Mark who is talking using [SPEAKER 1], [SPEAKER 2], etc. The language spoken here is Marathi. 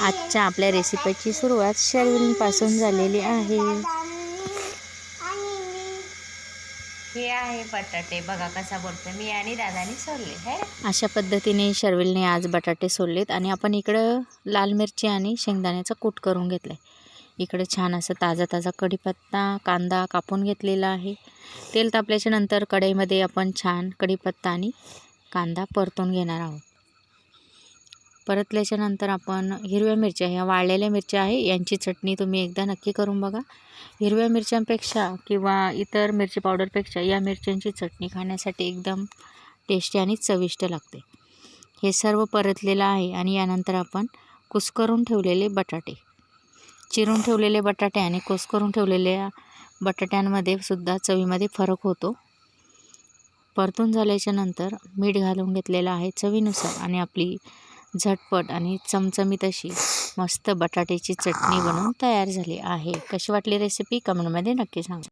[SPEAKER 1] आजच्या आपल्या रेसिपीची सुरुवात शर्विनपासून झालेली आहे.
[SPEAKER 2] हे आहे बटाटे. बघा कसा बोलतोय मी आणि दादानी सोडले है?
[SPEAKER 1] अशा पद्धतीने शर्विलने आज बटाटे सोललेत आणि आपण इकडं लाल मिरची आणि शेंगदाण्याचं कूट करून घेतलं आहे इकडं छान असं ताजा ताजा कढीपत्ता कांदा कापून घेतलेला आहे. तेल तापल्याच्या नंतर कढईमध्ये आपण छान कढीपत्ता आणि कांदा परतून घेणार आहोत. परतल्याच्या नंतर आपण हिरव्या मिरच्या ह्या वाळलेल्या मिरच्या आहे यांची चटणी तुम्ही एकदा नक्की करून बघा. हिरव्या मिरच्यांपेक्षा किंवा इतर मिरची पावडरपेक्षा या मिरच्यांची चटणी खाण्यासाठी एकदम टेस्टी आणि चविष्ट लागते. हे सर्व परतलेलं आहे आणि यानंतर आपण कुस्करून ठेवलेले बटाटे. चिरून ठेवलेले बटाटे आणि कुस्करून ठेवलेल्या बटाट्यांमध्ये सुद्धा चवीमध्ये फरक होतो. परतून झाल्याच्यानंतर मीठ घालून घेतलेलं आहे चवीनुसार आणि आपली झटपट आणि चमचमीत अशी मस्त बटाट्याची चटणी बनवून तयार झाली आहे. कशी वाटली रेसिपी कमेंटमध्ये नक्की सांगा.